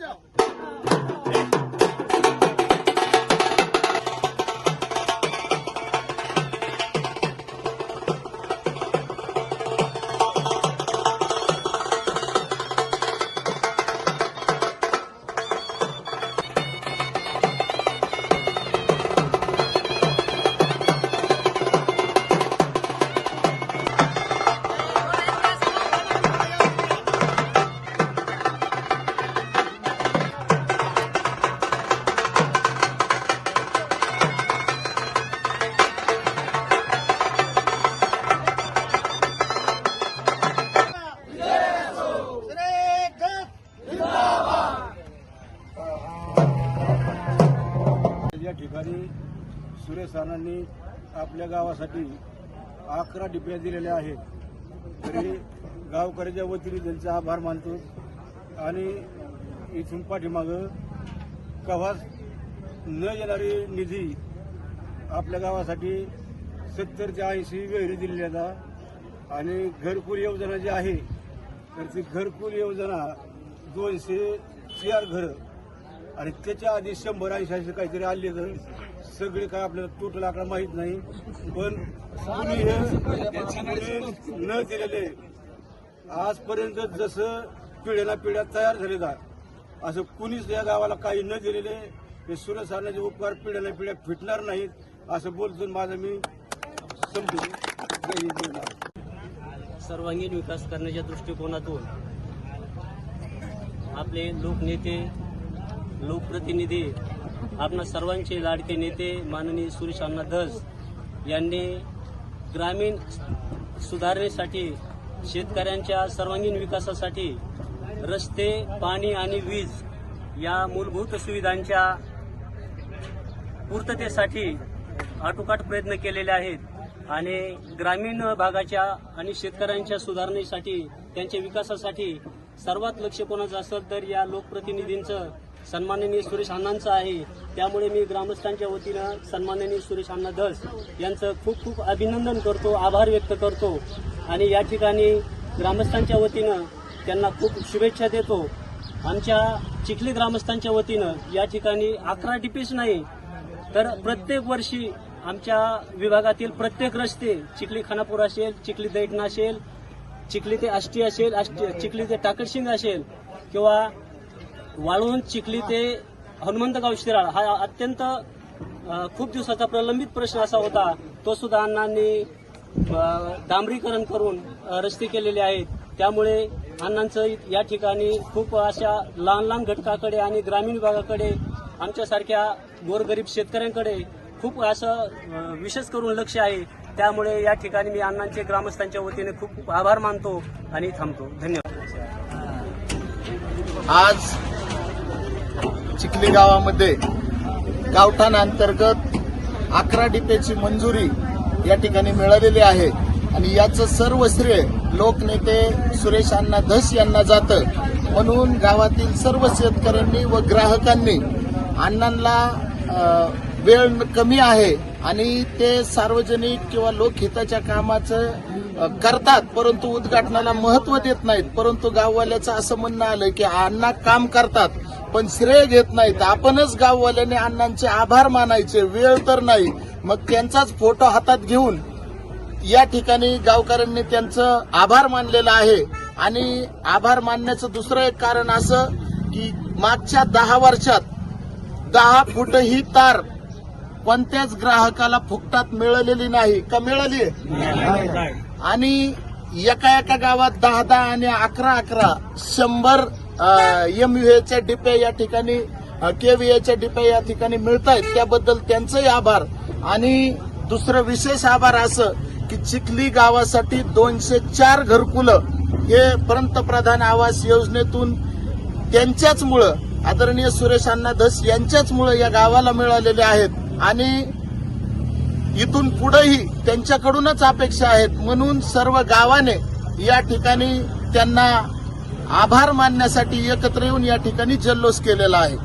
যাও सुरेश राणांनी आपल्या गावासाठी अकरा डिप्या दिलेल्या आहेत. तरी गावकऱ्याच्या वतीने त्यांचा आभार मानतो. आणि इथून पाठीमागं कव्हाच न येणारी निधी आपल्या गावासाठी सत्तर ते ऐंशी विहिरी दिलेल्या जातात आणि घरकुल योजना जी आहे तर ती घरकुल योजना दोनशे चार घरं. आणि त्याच्या आधी शंभर ऐंशी ऐंशी काहीतरी आले तर सगळे काय आपल्याला टोटल आकडा माहीत नाही पण तुम्ही हे न दिलेले आजपर्यंत जसं पिढ्याला पिढ्या तयार झाले जात असं कुणीच या गावाला काही न दिलेले हे सुरज सारण्याचे उपकार पिढ्याला पिढ्या फिटणार नाहीत असं बोलतो माझं मी समजून सर्वांगीण विकास करण्याच्या दृष्टिकोनातून आपले लोकनेते लोकप्रतिनिधी आपणा सर्वांचे लाडके नेते माननीय सुरेश अण्णा धस यांनी ग्रामीण सुधारणेसाठी शेतकऱ्यांच्या सर्वांगीण विकासासाठी रस्ते पाणी आणि वीज या मूलभूत सुविधांच्या पूर्ततेसाठी आटोकाट प्रयत्न केलेले आहेत आणि ग्रामीण भागाच्या आणि शेतकऱ्यांच्या सुधारणेसाठी त्यांच्या विकासासाठी सर्वात लक्ष कोणाचं असेल तर या लोकप्रतिनिधींचं सन्माननीय सुरेश अण्णांचं आहे. त्यामुळे मी ग्रामस्थांच्या वतीनं सन्माननीय सुरेश अण्णा धस यांचं खूप खूप अभिनंदन करतो आभार व्यक्त करतो. आणि या ठिकाणी ग्रामस्थांच्या वतीनं त्यांना खूप शुभेच्छा देतो. आमच्या चिखली ग्रामस्थांच्या वतीनं या ठिकाणी अकरा डिपीस नाही तर प्रत्येक वर्षी आमच्या विभागातील प्रत्येक रस्ते चिखली खानापूर असेल चिखली दैठणा असेल चिखली ते आष्टी असेल आष्टी चिखली ते टाकडशिंग असेल किंवा वाळून चिखली ते हनुमंतगाव शिराळ. हा अत्यंत खूप दिवसाचा प्रलंबित प्रश्न असा होता. तो सुद्धा अण्णांनी डांबरीकरण करून रस्ते केलेले आहेत. त्यामुळे अण्णांचं या ठिकाणी खूप अशा लहान लहान घटकाकडे आणि ग्रामीण विभागाकडे आमच्यासारख्या गोरगरीब शेतकऱ्यांकडे खूप असं विशेष करून लक्ष आहे. त्यामुळे या ठिकाणी मी अण्णांचे ग्रामस्थांच्या वतीने खूप खूप आभार मानतो आणि थांबतो. धन्यवाद. आज चिखली गावामध्ये गावठाण अंतर्गत अकरा डिपेची मंजुरी या ठिकाणी मिळालेली आहे. आणि याचं सर्व श्रेय लोकनेते सुरेश अण्णा धस यांना जातं. म्हणून गावातील सर्व शेतकऱ्यांनी व ग्राहकांनी अण्णांना वेळ कमी आहे आणि ते सार्वजनिक किंवा लोकहिताच्या कामाचं करतात परंतु उद्घाटनाला महत्त्व देत नाहीत. परंतु गाववाल्याचं असं म्हणणं आलं की अण्णा काम करतात. पण श्रेय घेत नाहीत आपणच गाववाल्याने अण्णांचे आभार मानायचे. वेळ तर नाही. मग त्यांचाच फोटो हातात घेऊन या ठिकाणी गावकऱ्यांनी त्यांचं आभार मानलेलं आहे. आणि आभार मानण्याचं दुसरं एक कारण असं की मागच्या दहा वर्षात दहा फूट ही तार कोणत्याच ग्राहकाला फुकटात मिळालेली नाही. का मिळाली? आणि एका एका गावात दहा दहा आणि अकरा अकरा शंभर एम डिपे डिप्या या ठिकाणी केव्हीएच्या डिपे या ठिकाणी मिळत आहेत त्याबद्दल त्यांचंही आभार. आणि दुसरं विशेष आभार असं की चिखली गावासाठी दोनशे चार घरकुलं हे पंतप्रधान आवास योजनेतून त्यांच्याचमुळं आदरणीय सुरेश अण्णा धस यांच्याचमुळं या गावाला मिळालेले आहेत. आणि इथून पुढेही त्यांच्याकडूनच अपेक्षा आहेत. म्हणून सर्व गावाने या ठिकाणी त्यांना आभार मानण्यासाठी एकत्र येऊन या ठिकाणी जल्लोष केलेला आहे.